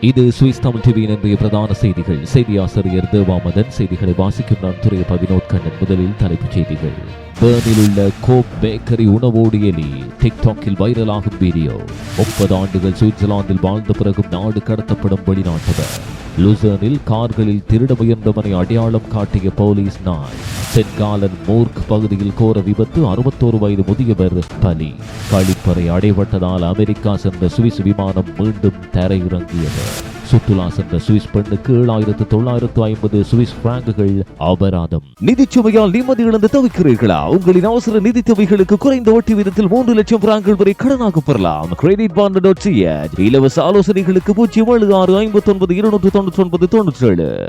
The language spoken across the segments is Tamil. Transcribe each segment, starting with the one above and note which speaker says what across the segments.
Speaker 1: இது சுவிஸ் தமிழ் டிவியின் இன்றைய பிரதான செய்திகள். செய்தி ஆசிரியர் தேவாமதன் செய்திகளை வாசிக்கும் நான் துறை வினோத் கண்ணன். முதலில் தலைப்புச் செய்திகள். பேர்னில் உள்ள கோப் பேக்கரி உணவோடு எலி. டிக்டாக்கில் வைரலாகும் வீடியோ. முப்பது ஆண்டுகள் சுவிட்சர்லாந்தில் வாழ்ந்த பிறகும் நாடு கடத்தப்படும் வெளிநாட்டவர். லுசர்னில் கார்களில் திருட முயன்றவனை அடையாளம் காட்டிய போலீஸ் நாய். தென்காலன் மூர்க் பகுதியில் கோர விபத்து அறுபத்தோரு வயது முதியவர் பலி. கழிப்பறை அடைபட்டதால் அமெரிக்கா சென்ற சுவிஸ் விமானம் மீண்டும் தரையிறங்கியது. சுற்றுலா சென்ற சுவிஸ் பெண்ணுக்கு ஏழாயிரத்து தொள்ளாயிரத்து ஐம்பது சுவிஸ் பிராங்குகள் அபராதம். நிதிச்சுவையால் நிம்மதி இழந்து தவிக்கிறீர்களா? உங்களின் அவசர நிதி தேவைகளுக்கு குறைந்த வட்டி வீதத்தில் மூன்று லட்சம் பிராங்குகள் வரை கடனாக பெறலாம். கிரெடிட் பாண்ட் டாட் இலவச ஆலோசனைகளுக்கு பூஜ்ஜியம் ஏழு ஆறு ஐம்பத்தி ஒன்பது இருநூற்று தொண்ணூற்றி ஒன்பது தொண்ணூற்றி ஏழு.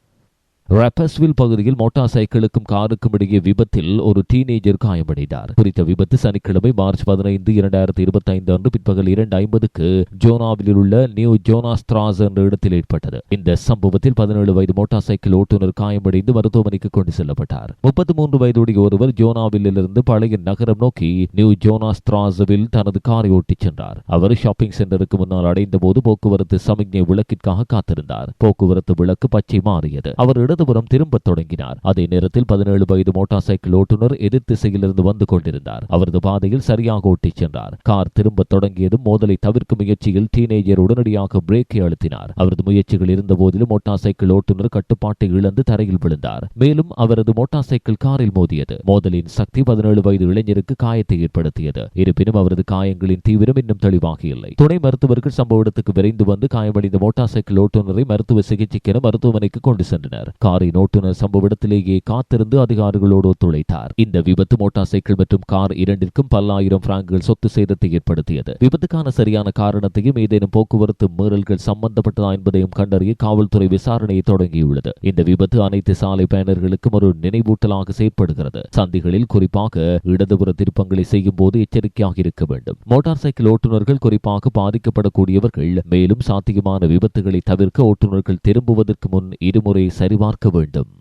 Speaker 1: ரப்பஸ்வில் பகுதியில் மோட்டார் சைக்கிளுக்கும் காருக்கும் இடையே விபத்தில் ஒரு டீனேஜர் காயமடைந்தார். குறித்த விபத்து சனிக்கிழமை மார்ச் பதினைந்து இரண்டாயிரத்தி இருபத்தி ஐந்து அன்று பிற்பகல் இரண்டு ஐம்பதுக்கு ஜோனாவில் உள்ள நியூ ஜோனாஸ்திராஸ் என்ற இடத்தில் ஏற்பட்டது. இந்த சம்பவத்தில் பதினேழு வயது மோட்டார் சைக்கிள் ஓட்டுநர் காயமடைந்து மருத்துவமனைக்கு கொண்டு செல்லப்பட்டார். முப்பத்தி மூன்று வயதுடைய ஒருவர் ஜோனாவில் இருந்து பழைய நகரம் நோக்கி நியூ ஜோனாஸ்திராஸவில் தனது காரை ஓட்டிச் சென்றார். அவர் ஷாப்பிங் சென்டருக்கு முன்னால் அடைந்த போது போக்குவரத்து சமிக்ஞை விளக்கிற்காக காத்திருந்தார். போக்குவரத்து விளக்கு பச்சை மாறியது. அவர் வலதுபுறம் திரும்பத் தொடங்கினார். அதே நேரத்தில் பதினேழு வயது மோட்டார் சைக்கிள் ஓட்டுநர் எதிர் திசையிலிருந்து வந்து கொண்டிருந்தார். அவரது பாதையில் சரியாக ஓட்டிச் சென்றார். கார் திரும்பத் தொடங்கியதும் மோதலை தவிர்க்கும் முயற்சியில் டீனேஜர் உடனடியாக பிரேக்கை அழுத்தினார். அவரது முயற்சிகள் இருந்த போதிலும் மோட்டார் சைக்கிள் ஓட்டுநர் கட்டுப்பாட்டை இழந்து தரையில் விழுந்தார். மேலும் அவரது மோட்டார் சைக்கிள் காரில் மோதியது. மோதலின் சக்தி பதினேழு வயது இளைஞருக்கு காயத்தை ஏற்படுத்தியது. இருப்பினும் அவரது காயங்களின் தீவிரம் இன்னும் தெளிவாக இல்லை துணை மருத்துவர்கள் சம்பவ இடத்துக்கு விரைந்து வந்து காயமடைந்த மோட்டார் சைக்கிள் ஓட்டுநரை மருத்துவ சிகிச்சைக்கென மருத்துவமனைக்கு கொண்டு சென்றனர். லாரி ஓட்டுநர் சம்பவ இடத்திலேயே காத்திருந்து அதிகாரிகளோடு ஒத்துழைத்தார். இந்த விபத்து மோட்டார் சைக்கிள் மற்றும் கார் இரண்டிற்கும் பல்லாயிரம் பிராங்குகள் சொத்து சேதத்தை ஏற்படுத்தியது. விபத்துக்கான சரியான காரணத்தையும் ஏதேனும் போக்குவரத்து மீறல்கள் சம்பந்தப்பட்டதா என்பதையும் கண்டறிய காவல்துறை விசாரணையை தொடங்கியுள்ளது. இந்த விபத்து அனைத்து சாலை பயனர்களுக்கும் ஒரு நினைவூட்டலாக செயற்படுகிறது. சந்திகளில் குறிப்பாக இடதுபுற திருப்பங்களை செய்யும் போது எச்சரிக்கையாக இருக்க வேண்டும். மோட்டார் சைக்கிள் ஓட்டுநர்கள் குறிப்பாக பாதிக்கப்படக்கூடியவர்கள் மேலும் சாத்தியமான விபத்துகளை தவிர்க்க ஓட்டுநர்கள் திரும்புவதற்கு முன் இருமுறை சரிபார்க்க வேண்டும்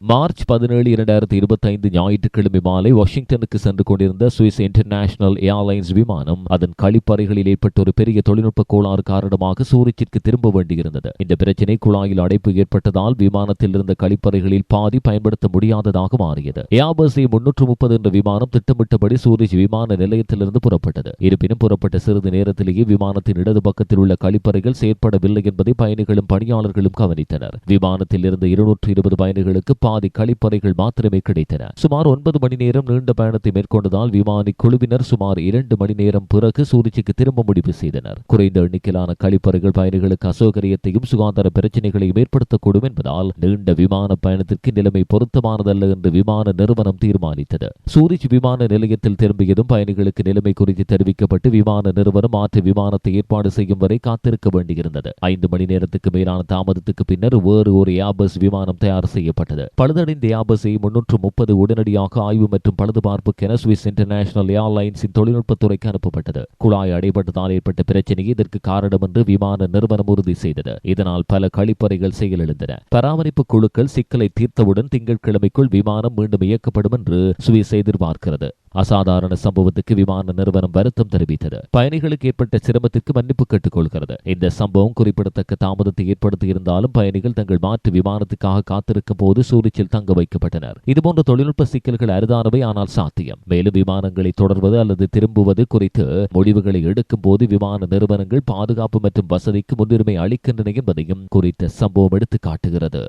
Speaker 1: மார்ச் பதினேழு இரண்டாயிரத்தி இருபத்தி ஐந்து ஞாயிற்றுக்கிழமை மாலை வாஷிங்டனுக்கு சென்று கொண்டிருந்த சுவிஸ் இன்டர்நேஷனல் ஏர்லைன்ஸ் விமானம் அதன் கழிப்பறைகளில் ஏற்பட்ட ஒரு பெரிய தொழில்நுட்ப கோளாறு காரணமாக சூரிச்சிற்கு திரும்ப வேண்டியிருந்தது. இந்த பிரச்சினை குழாயில் அடைப்பு ஏற்பட்டதால் விமானத்தில் இருந்த கழிப்பறைகளில் பாதி பயன்படுத்த முடியாததாக மாறியது. ஏபஸ் முன்னூற்று முப்பது என்ற விமானம் திட்டமிட்டபடி சூரிச் விமான நிலையத்திலிருந்து புறப்பட்டது. இருப்பினும் புறப்பட்ட சிறிது நேரத்திலேயே விமானத்தின் இடது பக்கத்தில் உள்ள கழிப்பறைகள் செயற்படவில்லை என்பதை பயணிகளும் பணியாளர்களும் கவனித்தனர். விமானத்தில் இருந்த இருநூற்று இருபது பயணிகளுக்கு பாதி கழிப்பறைகள் மாத்திரமே கிடைத்தன. சுமார் ஒன்பது மணி நேரம் நீண்ட பயணத்தை மேற்கொண்டதால் விமானி குழுவினர் சுமார் இரண்டு மணி நேரம் பிறகு சூரிச்சிக்கு திரும்ப முடிவு செய்தனர். குறைந்த எண்ணிக்கையிலான கழிப்பறைகள் பயணிகளுக்கு அசௌகரியத்தையும் சுகாதார பிரச்சனைகளையும் ஏற்படுத்தக்கூடும் என்பதால் நீண்ட விமான பயணத்திற்கு நிலைமை பொருத்தமானதல்ல என்று விமான நிறுவனம் தீர்மானித்தது. சூரிச் விமான நிலையத்தில் திரும்பியதும் பயணிகளுக்கு நிலைமை குறித்து தெரிவிக்கப்பட்டு விமான நிறுவனம் மாற்று விமானத்தை ஏற்பாடு செய்யும் வரை காத்திருக்க வேண்டியிருந்தது. ஐந்து மணி நேரத்துக்கு மேலான தாமதத்துக்கு பின்னர் வேறு ஒரு ஏபஸ் விமானம் தயார் செய்யப்பட்டது. பழுதடைந்த ஏபஸை முன்னூற்று முப்பது உடனடியாக ஆய்வு மற்றும் பழுதுபார்ப்புக்கென சுவிஸ் இன்டர்நேஷனல் ஏர்லைன்ஸின் தொழில்நுட்பத்துறைக்கு அனுப்பப்பட்டது. குழாய் அடைபட்டதால் ஏற்பட்ட பிரச்சனையே இதற்கு காரணம் என்று விமான நிறுவனம் உறுதி செய்தது. இதனால் பல கழிப்பறைகள் செயலிழந்தன. பராமரிப்பு குழுக்கள் சிக்கலை தீர்த்தவுடன் திங்கட்கிழமைக்குள் விமானம் மீண்டும் இயக்கப்படும் என்று சுவிஸ் எதிர்பார்க்கிறது. அசாதாரண சம்பவத்துக்கு விமான நிறுவனம் வருத்தம் தெரிவித்தது. பயணிகளுக்கு ஏற்பட்ட சிரமத்திற்கு மன்னிப்பு கேட்டுக்கொள்கிறது. இந்த சம்பவம் குறிப்பிடத்தக்க தாமதத்தை ஏற்படுத்தியிருந்தாலும் பயணிகள் தங்கள் மாற்று விமானத்துக்காக காத்திருக்கும் போது சூரிச்சில் தங்க வைக்கப்பட்டனர். இதுபோன்ற தொழில்நுட்ப சிக்கல்கள் அரிதானவை ஆனால் சாத்தியம். மேலும் விமானங்களை தொடர்வது அல்லது திரும்புவது குறித்து முடிவுகளை எடுக்கும் போது விமான நிறுவனங்கள் பாதுகாப்பு மற்றும் வசதிக்கு முன்னுரிமை அளிக்கின்றன என்பதையும் குறித்த சம்பவம் எடுத்து காட்டுகிறது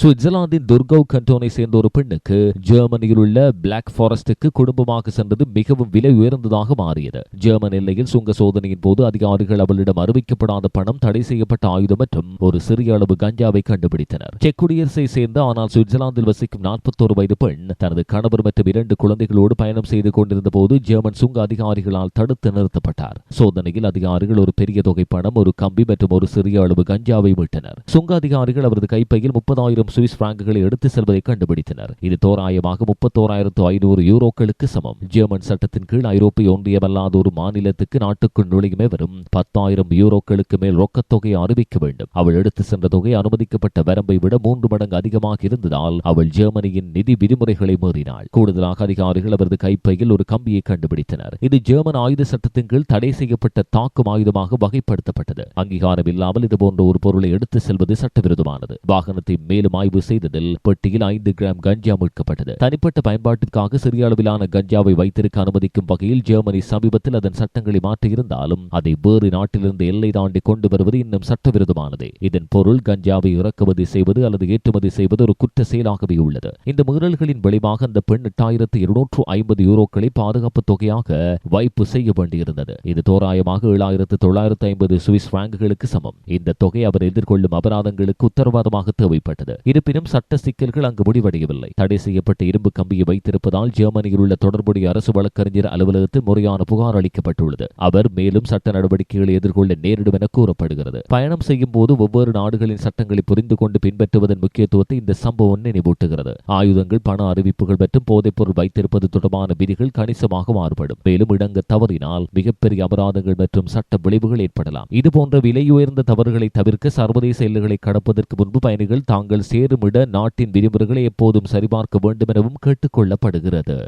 Speaker 1: சுவிட்சர்லாந்தின் துர்கவ் கண்டோனை சேர்ந்த ஒரு பெண்ணுக்கு ஜெர்மனியில் உள்ள பிளாக் ஃபாரஸ்டுக்கு குடும்பமாக சென்றது மிகவும் விலை உயர்ந்ததாக மாறியது. ஜெர்மன் எல்லையில் சுங்க சோதனையின் போது அதிகாரிகள் அவளிடம் அறிவிக்கப்படாத பணம் தடை செய்யப்பட்ட ஆயுதம் மற்றும் ஒரு சிறிய அளவு கஞ்சாவை கண்டுபிடித்தனர். செக் குடியரசை சேர்ந்த ஆனால் சுவிட்சர்லாந்தில் வசிக்கும் நாற்பத்தோரு வயது பெண் தனது கணவர் மற்றும் இரண்டு குழந்தைகளோடு பயணம் செய்து கொண்டிருந்த போது ஜெர்மன் சுங்க அதிகாரிகளால் தடுத்து நிறுத்தப்பட்டார். சோதனையில் அதிகாரிகள் ஒரு பெரிய தொகை பணம் ஒரு கம்பி மற்றும் ஒரு சிறிய அளவு கஞ்சாவை மீட்டனர். சுங்க அதிகாரிகள் அவரது கைப்பையில் முப்பதாயிரம் சுவிஸ் பிராங்குகளை எடுத்து செல்வதை கண்டுபிடித்தனர். இது தோராயமாக முப்பத்தோராயிரத்து ஐநூறு யூரோக்களுக்கு சமம். ஜெர்மன் சட்டத்தின் கீழ் ஐரோப்பிய ஒன்றியம் அல்லாத ஒரு மாநிலத்துக்கு நாட்டுக்குள் நுழையுமே வரும் பத்தாயிரம் யூரோக்களுக்கு மேல் ரொக்கத் தொகையை அறிவிக்க வேண்டும். அவள் எடுத்து சென்ற தொகை அனுமதிக்கப்பட்ட வரம்பை விட மூன்று மடங்கு அதிகமாக இருந்ததால் அவள் ஜெர்மனியின் நிதி விதிமுறைகளை மீறினாள். கூடுதலாக அதிகாரிகள் அவரது கைப்பையில் ஒரு கம்பியை கண்டுபிடித்தனர். இது ஜெர்மன் ஆயுத சட்டத்தின் கீழ் தடை செய்யப்பட்ட தாக்கும் ஆயுதமாக வகைப்படுத்தப்பட்டது. அங்கீகாரம் இல்லாமல் இதுபோன்ற ஒரு பொருளை எடுத்து செல்வது சட்டவிரோதமானது. வாகனத்தை மேலும் ஆய்வு செய்ததில் பெட்டியில் ஐந்து கிராம் கஞ்சா மீட்கப்பட்டது தனிப்பட்ட பயன்பாட்டிற்காக சிறிய அளவிலான கஞ்சாவை வைத்திருக்க அனுமதிக்கும் வகையில் ஜெர்மனி சமீபத்தில் அதன் சட்டங்களை மாற்றியிருந்தாலும் அதை வேறு நாட்டிலிருந்து எல்லை தாண்டி கொண்டு வருவது இன்னும் சட்டவிரோதமானது. இதன் பொருள் கஞ்சாவை இறக்குமதி செய்வது அல்லது ஏற்றுமதி செய்வது ஒரு குற்ற செயலாகவே உள்ளது. இந்த மீறல்களின் விளைவாக அந்த பெண் எட்டாயிரத்து இருநூற்று ஐம்பது யூரோக்களை பாதுகாப்பு தொகையாக வைப்பு செய்ய வேண்டியிருந்தது. இது தோராயமாக ஏழாயிரத்து தொள்ளாயிரத்து ஐம்பது சுவிஸ் பிராங்குகளுக்கு சமம். இந்த தொகை அவர் எதிர்கொள்ளும் அபராதங்களுக்கு உத்தரவாதமாக தேவைப்பட்டது. இருப்பினும் சட்ட சிக்கல்கள் அங்கு முடிவடையவில்லை. தடை செய்யப்பட்ட இரும்பு கம்பியை வைத்திருப்பதால் ஜெர்மனியில் உள்ள தொடர்புடைய அரசு வழக்கறிஞர் அலுவலகத்தில் முறையான புகார் அளிக்கப்பட்டுள்ளது. அவர் மேலும் சட்ட நடவடிக்கைகளை எதிர்கொள்ள நேரிடும் என கூறப்படுகிறது. பயணம் செய்யும் போது ஒவ்வொரு நாடுகளின் சட்டங்களை புரிந்து கொண்டு பின்பற்றுவதன் முக்கியத்துவத்தை இந்த சம்பவம் நினைவூட்டுகிறது. ஆயுதங்கள் பண அறிவிப்புகள் மற்றும் போதைப்பொருள் வைத்திருப்பது தொடர்பான விதிகள் கணிசமாக மாறுபடும். மேலும் இடங்க தவறினால் மிகப்பெரிய அபராதங்கள் மற்றும் சட்ட விளைவுகள் ஏற்படலாம். இதுபோன்ற விலை உயர்ந்த தவறுகளை தவிர்க்க சர்வதேச எல்லைகளை கடப்பதற்கு முன்பு பயணிகள் தாங்கள் சேருமிட நாட்டின் விதிமுறைகளை எப்போதும் சரிபார்க்க வேண்டும் எனவும் கேட்டுக்கொள்ளப்படுகிறது.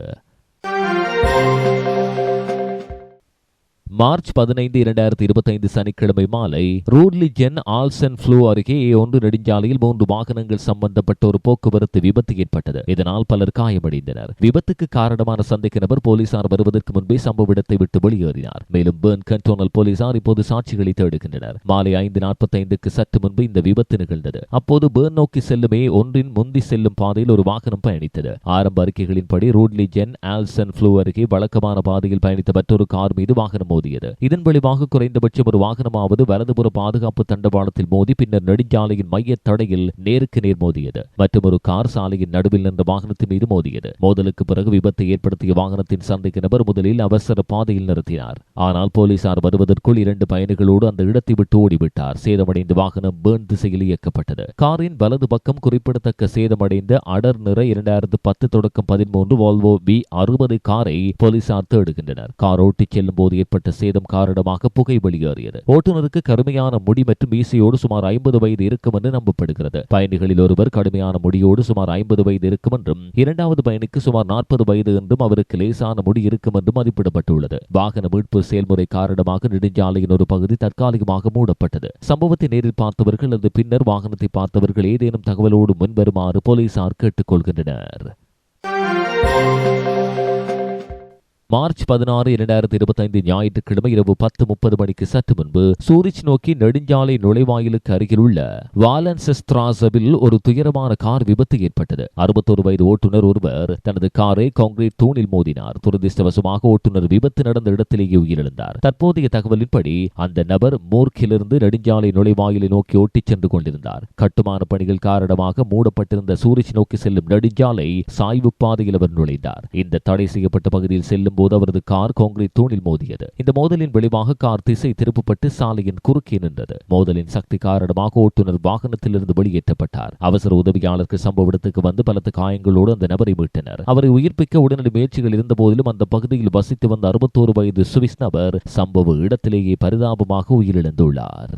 Speaker 1: மார்ச் பதினைந்து இரண்டாயிரத்தி இருபத்தைந்து சனிக்கிழமை மாலை ரூட்லிஜென் ஆல்சன் ஃப்ளூ அருகே ஒன்று நெடுஞ்சாலையில் மூன்று வாகனங்கள் சம்பந்தப்பட்ட ஒரு போக்குவரத்து விபத்து ஏற்பட்டது. இதனால் பலர் காயமடைந்தனர். விபத்துக்கு காரணமான சந்தேக நபர் போலீசார் வருவதற்கு முன்பே சம்பவ இடத்தை விட்டு வெளியேறினார். மேலும் பேர்ன் கண்டோனல் போலீசார் இப்போது சாட்சிகளை தேடுகின்றனர். மாலை ஐந்து நாற்பத்தைந்துக்கு சற்று முன்பு இந்த விபத்து நிகழ்ந்தது. அப்போது பேர்ன் நோக்கி செல்லுமே ஒன்றின் முந்தி செல்லும் பாதையில் ஒரு வாகனம் பயணித்தது. ஆரம்ப அறிக்கைகளின்படி ரூட்லிஜென் ஆல்சன் ஃப்ளூ அருகே வழக்கமான பாதையில் பயணித்த மற்றொரு கார் மீது வாகனம் மோதியது இதன் விளைவாக குறைந்தபட்சம் ஒரு வாகனமாவது வலதுபுற பாதுகாப்பு தண்டவாளத்தில் மோதி பின்னர் நெடுஞ்சாலையின் மைய தடையில் நேருக்கு நேர் மோதியது. மற்றும் ஒரு கார் சாலையின் நடுவில் நின்ற வாகனத்தின் மீது மோதியது. மோதலுக்கு பிறகு விபத்தை ஏற்படுத்திய வாகனத்தின் சந்தைக்கு நபர் முதலில் அவசர பாதையில் நிறுத்தினார். ஆனால் போலீசார் வருவதற்குள் இரண்டு பயணிகளோடு அந்த இடத்தை விட்டு ஓடிவிட்டார். சேதமடைந்த வாகனம் பேர்ன் திசையில் இயக்கப்பட்டது. காரின் வலது பக்கம் குறிப்பிடத்தக்க சேதமடைந்த அடர் நிற இரண்டாயிரத்து பத்து தொடக்கம் பதிமூன்று வால்வோ வி அறுபது காரை போலீசார் தேடுகின்றனர். கார் ஓட்டிச் செல்லும் போது ஏற்பட்ட சேதம் காரணமாக புகை வெளியேறியது. ஓட்டுநருக்கு கடுமையான முடி மற்றும் மீசையோடு சுமார் ஐம்பது வயது இருக்கும் என்று நம்பப்படுகிறது. பயணிகளில் ஒருவர் கடுமையான முடியோடு சுமார் ஐம்பது வயது இருக்கும் என்றும் இரண்டாவது பயணிக்கு சுமார் நாற்பது வயது என்றும் அவருக்கு லேசான முடி இருக்கும் என்றும் மதிப்பிடப்பட்டுள்ளது. வாகன மீட்பு செயல்முறை காரணமாக நெடுஞ்சாலையின் ஒரு பகுதி தற்காலிகமாக மூடப்பட்டது. சம்பவத்தை நேரில் பார்த்தவர்கள் அல்லது பின்னர் வாகனத்தை பார்த்தவர்கள் ஏதேனும் தகவலோடு முன்வருமாறு போலீசார் கேட்டுக்கொள்கின்றனர். மார்ச் பதினாறு இரண்டாயிரத்தி இருபத்தைந்து ஞாயிற்றுக்கிழமை இரவு பத்து முப்பது மணிக்கு சற்று முன்பு சூரிச் நோக்கி நெடுஞ்சாலை நுழைவாயிலுக்கு அருகில் உள்ள வாலன்செஸ்ட்ராசவில் ஒரு துயரமான கார் விபத்து ஏற்பட்டது. அறுபத்தொரு வயது ஓட்டுநர் ஒருவர் தனது காரை கான்கிரீட் தூணில் மோதினார். துரதிருஷ்டவசமாக ஓட்டுநர் விபத்து நடந்த இடத்திலேயே உயிரிழந்தார். தற்போதைய தகவலின்படி அந்த நபர் மூர்க்கிலிருந்து நெடுஞ்சாலை நுழைவாயிலை நோக்கி ஓட்டிச் சென்று கொண்டிருந்தார். கட்டுமான பணிகள் காரணமாக மூடப்பட்டிருந்த சூரிச் நோக்கி செல்லும் நெடுஞ்சாலை சாய்வு பாதையில் அவர் நுழைந்தார். இந்த தடை செய்யப்பட்ட பகுதியில் செல்லும் போது அவரது கார் கான்கிரீட் தூணில் மோதியது. இந்த மோதலின் விளைவாக கார் திசை திருப்பப்பட்டு சாலையின் குறுக்கே நின்றது. மோதலின் சக்தி காரணமாக ஓட்டுநர் வாகனத்திலிருந்து வெளியேற்றப்பட்டார். அவசர உதவியாளருக்கு சம்பவ இடத்துக்கு வந்து பலத்த காயங்களோடு அந்த நபரை மீட்டனர். அவரை உயிர்ப்பிக்க உடனடி முயற்சிகள் இருந்த போதிலும் அந்த பகுதியில் வசித்து வந்த அறுபத்தோரு வயது சுவிஸ் நபர் சம்பவ இடத்திலேயே பரிதாபமாக உயிரிழந்துள்ளார்.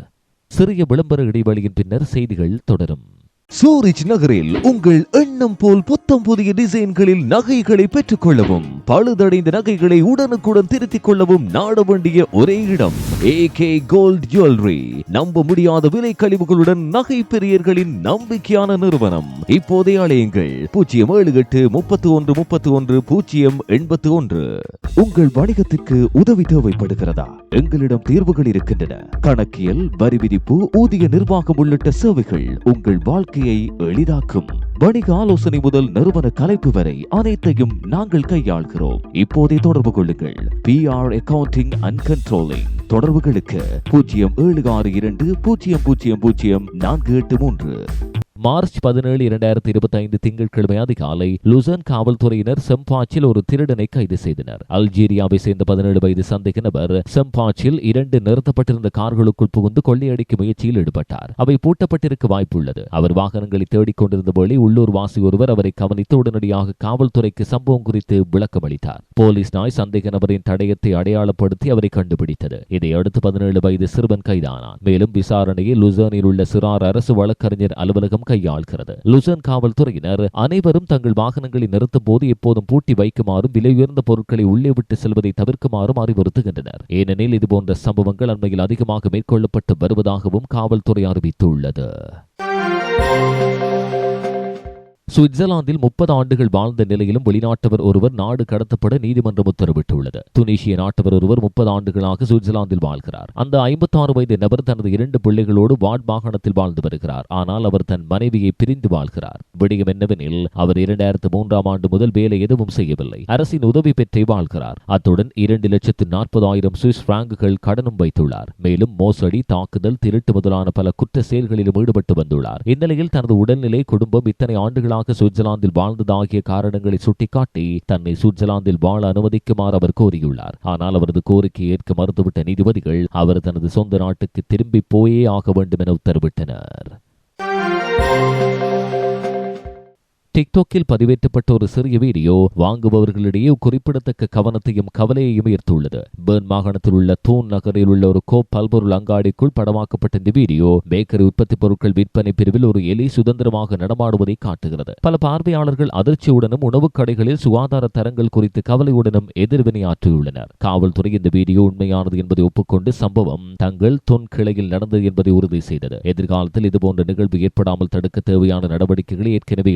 Speaker 1: சிறிய விளம்பர இடைவெளியின் பின்னர் செய்திகள் தொடரும்.
Speaker 2: சூரிச் நகரில் உங்கள் எண்ணம் போல் புத்தம் புதிய டிசைன்களில் நகைகளை பெற்றுக் கொள்ளவும் பழுதடைந்த நகைகளை உடனுக்குடன் திருத்திக் கொள்ளவும் நாட வேண்டிய ஒரே இடம் ஏ கே கோல்ட் ஜுவல்லரி நம்ப முடியாத விலை கழிவுகளுடன் நகை பெரியர்களின் நம்பிக்கையான நிறுவனம். இப்போதே அழையுங்கள் பூஜ்ஜியம் ஏழு எட்டு முப்பத்தி ஒன்று முப்பத்தி ஒன்று பூஜ்ஜியம் எண்பத்தி ஒன்று உங்கள் வணிகத்திற்கு உதவி தேவைப்படுகிறதா? எங்களிடம் தீர்வுகள் இருக்கின்றன. கணக்கியல் வரி விதிப்பு ஊதிய நிர்வாகம் உள்ளிட்ட சேவைகள் உங்கள் வாழ்க்கையை எளிதாக்கும். வணிக ஆலோசனை முதல் நிறுவன கலைப்பு வரை அனைத்தையும் நாங்கள் கையாள்கிறோம். இப்போதே தொடர்பு கொள்ளுங்கள். P R accounting and controlling தொடர்புகளுக்கு பூஜ்ஜியம் ஏழு ஆறு இரண்டு பூஜ்ஜியம் பூஜ்ஜியம் பூஜ்ஜியம் நான்கு எட்டு மூன்று.
Speaker 1: மார்ச் பதினேழு இரண்டாயிரத்தி இருபத்தி ஐந்து திங்கட்கிழமை அதிகாலை லுசன் காவல்துறையினர் செம்பாச்சில் ஒரு திருடனை கைது செய்தனர். அல்ஜீரியாவை சேர்ந்த பதினேழு வயது சந்தேக நபர் செம்பாச்சில் இரண்டு நிறுத்தப்பட்டிருந்த கார்களுக்குள் புகுந்து கொள்ளையடிக்கும் முயற்சியில் ஈடுபட்டார். அவை பூட்டப்பட்டிருக்க வாய்ப்புள்ளது. அவர் வாகனங்களை தேடிக் கொண்டிருந்த வேளை உள்ளூர் வாசி ஒருவர் அவரை கவனித்து உடனடியாக காவல்துறைக்கு சம்பவம் குறித்து விளக்கம் அளித்தார். போலீஸ் நாய் சந்தேக நபரின் தடயத்தை அடையாளப்படுத்தி அவரை கண்டுபிடித்தது. இதையடுத்து பதினேழு வயது சிறுவன் கைதானான். மேலும் விசாரணையில் லுசனில் உள்ள சிறார் அரசு வழக்கறிஞர் அலுவலகம் கையாள்கிறது. லுசன் காவல்துறையினர் அனைவரும் தங்கள் வாகனங்களை நிறுத்தும் போது எப்போதும் பூட்டி வைக்குமாறும் விலை உயர்ந்த பொருட்களை உள்ளே விட்டு செல்வதை தவிர்க்குமாறும் அறிவுறுத்துகின்றனர். ஏனெனில் இதுபோன்ற சம்பவங்கள் அண்மையில் அதிகமாக மேற்கொள்ளப்பட்டு வருவதாகவும் காவல்துறை அறிவித்துள்ளது. சுவிட்சர்லாந்தில் முப்பது ஆண்டுகள் வாழ்ந்த நிலையிலும் வெளிநாட்டவர் ஒருவர் நாடு கடத்தப்பட நீதிமன்றம் உத்தரவிட்டுள்ளது. துனிஷிய நாட்டவர் ஒருவர் முப்பது ஆண்டுகளாக சுவிட்சர்லாந்தில் வாழ்கிறார். அந்த ஐம்பத்தாறு வயது நபர் தனது இரண்டு பிள்ளைகளோடு வாட் மாகாணத்தில் வாழ்ந்து வருகிறார். ஆனால் அவர் தன் மனைவியை பிரிந்து வாழ்கிறார். விடயம் என்னவெனில் அவர் இரண்டாயிரத்து மூன்றாம் ஆண்டு முதல் வேலை எதுவும் செய்யவில்லை. அரசின் உதவி பெற்றே வாழ்கிறார். அத்துடன் இரண்டு லட்சத்து நாற்பதாயிரம் சுவிஸ் பிராங்குகள் கடனும் வைத்துள்ளார். மேலும் மோசடி தாக்குதல் திருட்டு முதலான பல குற்ற செயல்களிலும் ஈடுபட்டு வந்துள்ளார். இந்நிலையில் தனது உடல்நிலை குடும்பம் இத்தனை ஆண்டுகளாக சுவிட்சர்லாந்தில் வாழ்ந்ததாகிய காரணங்களை சுட்டிக்காட்டி தன்னை சுவிட்சர்லாந்தில் வாழ அனுமதிக்குமாறு அவர் கோரியுள்ளார். ஆனால் அவரது கோரிக்கையை ஏற்க மறுத்துவிட்ட நீதிபதிகள் அவர் தனது சொந்த நாட்டுக்கு திரும்பி போயே ஆக வேண்டும் என உத்தரவிட்டனர். டிக்டாக்கில் பதிவேற்றப்பட்ட ஒரு சிறிய வீடியோ வாங்குபவர்களிடையே குறிப்பிடத்தக்க கவனத்தையும் கவலையையும் ஈர்த்துள்ளது. பேர்ன் மாகாணத்தில் உள்ள தூண் நகரில் உள்ள ஒரு கோப் பல்பொருள் அங்காடிக்குள் படமாக்கப்பட்ட இந்த வீடியோ பேக்கரி உற்பத்தி பொருட்கள் விற்பனை பிரிவில் ஒரு எலி சுதந்திரமாக நடமாடுவதை காட்டுகிறது. பல பார்வையாளர்கள் அதிர்ச்சியுடனும் உணவுக் கடைகளில் சுகாதார தரங்கள் குறித்து கவலையுடனும் எதிர்வினையாற்றியுள்ளனர். காவல்துறை இந்த வீடியோ உண்மையானது என்பதை ஒப்புக்கொண்டு சம்பவம் தங்கள் தொன் கிளையில் நடந்தது என்பதை உறுதி செய்தது. எதிர்காலத்தில் இதுபோன்ற நிகழ்வு ஏற்படாமல் தடுக்க தேவையான நடவடிக்கைகளை ஏற்கனவே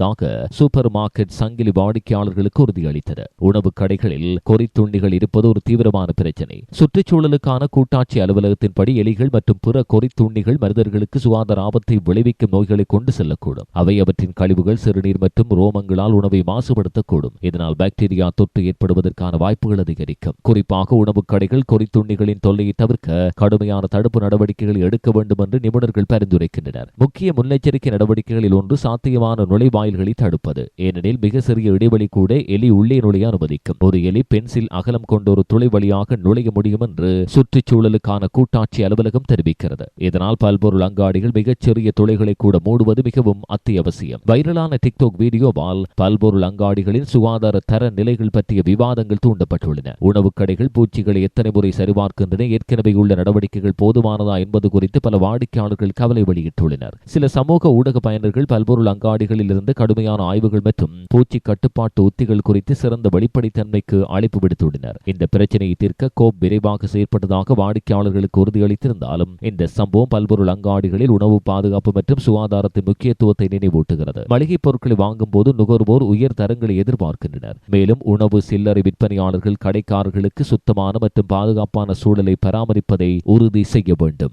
Speaker 1: எடுத்துவிட்டதாக சூப்பர் மார்க்கெட் சங்கிலி வாடிக்கையாளர்களுக்கு உறுதியளித்தது. உணவு கடைகளில் கொறித்துண்டிகள் இருப்பது ஒரு தீவிரமான பிரச்சனை. சுற்றுச்சூழலுக்கான கூட்டாட்சி அலுவலகத்தின்படி எலிகள் மற்றும் பிற கொறித்துண்டிகள் மனிதர்களுக்கு சுகாதார ஆபத்தை விளைவிக்கும் நோய்களை கொண்டு செல்லக்கூடும். அவை அவற்றின் கழிவுகள் சிறுநீர் மற்றும் ரோமங்களால் உணவை மாசுபடுத்தக்கூடும். இதனால் பாக்டீரியா தொற்று ஏற்படுவதற்கான வாய்ப்புகள் அதிகரிக்கும். குறிப்பாக உணவு கடைகள் கொறித்துண்டிகளின் தொல்லையை தவிர்க்க கடுமையான தடுப்பு நடவடிக்கைகளை எடுக்க வேண்டும் என்று நிபுணர்கள் பரிந்துரைக்கின்றனர். முக்கிய முன்னெச்சரிக்கை நடவடிக்கைகளில் ஒன்று சாத்தியமான நுழைவாயில்களை தடுப்பது. ஏனெனில் மிக சிறிய இடைவெளி கூட எலி உள்ளே நுழைய அனுமதிக்கும். ஒரு எலி பென்சில் அகலம் கொண்ட ஒரு துளை வழியாக நுழைய முடியும் என்று சுற்றுச்சூழலுக்கான கூட்டாட்சி அலுவலகம் தெரிவிக்கிறது. இதனால் பல்பொருள் அங்காடிகள் மிகச்சிறிய துளைகளை கூட மூடுவது மிகவும் அத்தியாவசியம். வைரலான டிக்டாக் வீடியோவால் பல்பொருள் அங்காடிகளின் சுகாதார தர நிலைகள் பற்றிய விவாதங்கள் தூண்டப்பட்டுள்ளன. உணவுக் கடைகள் பூச்சிகளை எத்தனை முறை சரிபார்க்கின்றன ஏற்கனவே உள்ள நடவடிக்கைகள் போதுமானதா என்பது குறித்து பல வாடிக்கையாளர்கள் கவலை வெளியிட்டுள்ளனர். சில சமூக ஊடக பயனர்கள் பல்பொருள் அங்காடிகளில் இருந்து கடுமையான ஆய்வுகள் மற்றும் பூச்சி கட்டுப்பாட்டு உத்திகள் குறித்து சிறந்த வெளிப்படைத்தன்மைக்கு அழைப்பு விடுத்துள்ளனர். இந்த பிரச்சனையை தீர்க்க கோப் விரைவாக செயற்பட்டதாக வாடிக்கையாளர்களுக்கு உறுதியளித்திருந்தாலும் இந்த சம்பவம் பல்பொருள் அங்காடிகளில் உணவு பாதுகாப்பு மற்றும் சுகாதாரத்தின் முக்கியத்துவத்தை நினைவூட்டுகிறது. மளிகைப் பொருட்களை வாங்கும் போது நுகர்வோர் உயர் தரங்களை எதிர்பார்க்கின்றனர். மேலும் உணவு சில்லறை விற்பனையாளர்கள் கடைக்காரர்களுக்கு சுத்தமான மற்றும் பாதுகாப்பான சூழலை பராமரிப்பதை உறுதி செய்ய வேண்டும்.